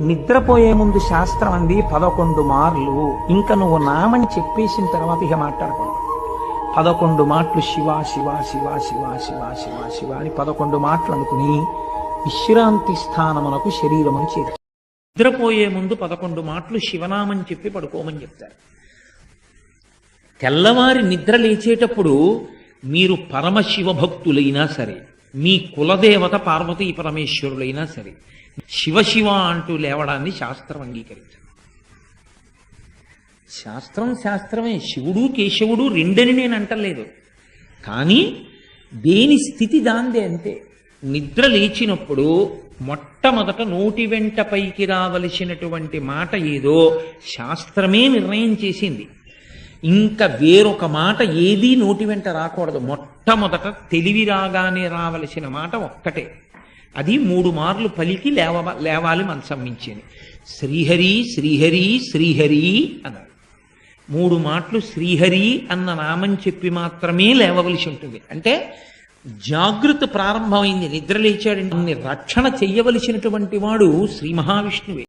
నిద్రపోయే ముందు శాస్త్రం అంది పదకొండు మార్లు. ఇంకా నువ్వు నామని చెప్పేసిన తర్వాత ఇక మాట్లాడకూడదు. పదకొండు మాటలు శివ శివ శివ శివ శివ శివ శివ అని పదకొండు మాటలు అనుకుని విశ్రాంతి స్థానమునకు శరీరమును చేర్చు. నిద్రపోయే ముందు పదకొండు మాటలు శివనామని చెప్పి పడుకోమని చెప్తారు. తెల్లవారి నిద్ర లేచేటప్పుడు మీరు పరమశివ భక్తులైనా సరే మీ కులదేవత పార్వతీ పరమేశ్వరులైనా సరే శివ శివ అంటూ లేవడాన్ని శాస్త్రం అంగీకరించదు. శాస్త్రం శాస్త్రమే. శివుడు కేశవుడు రెండని నేను అంటలేదు. కానీ దేని స్థితి దాందే అంతే. నిద్ర లేచినప్పుడు మొట్టమొదట నోటి వెంట పైకి రావలసినటువంటి మాట ఏదో శాస్త్రమే నిర్ణయం చేసింది. ఇంకా వేరొక మాట ఏదీ నోటి వెంట రాకూడదు. మొట్టమొదట తెలివి రాగానే రావలసిన మాట ఒక్కటే. అది మూడు మార్లు పలికి లేవ లేవాలి మనసం మించింది శ్రీహరి శ్రీహరి శ్రీహరి అన్నాడు. మూడు మాటలు శ్రీహరి అన్న నామం చెప్పి మాత్రమే లేవవలసి ఉంటుంది. అంటే జాగృత ప్రారంభమైంది నిద్ర లేచాడు రక్షణ చెయ్యవలసినటువంటి వాడు శ్రీ మహావిష్ణువే.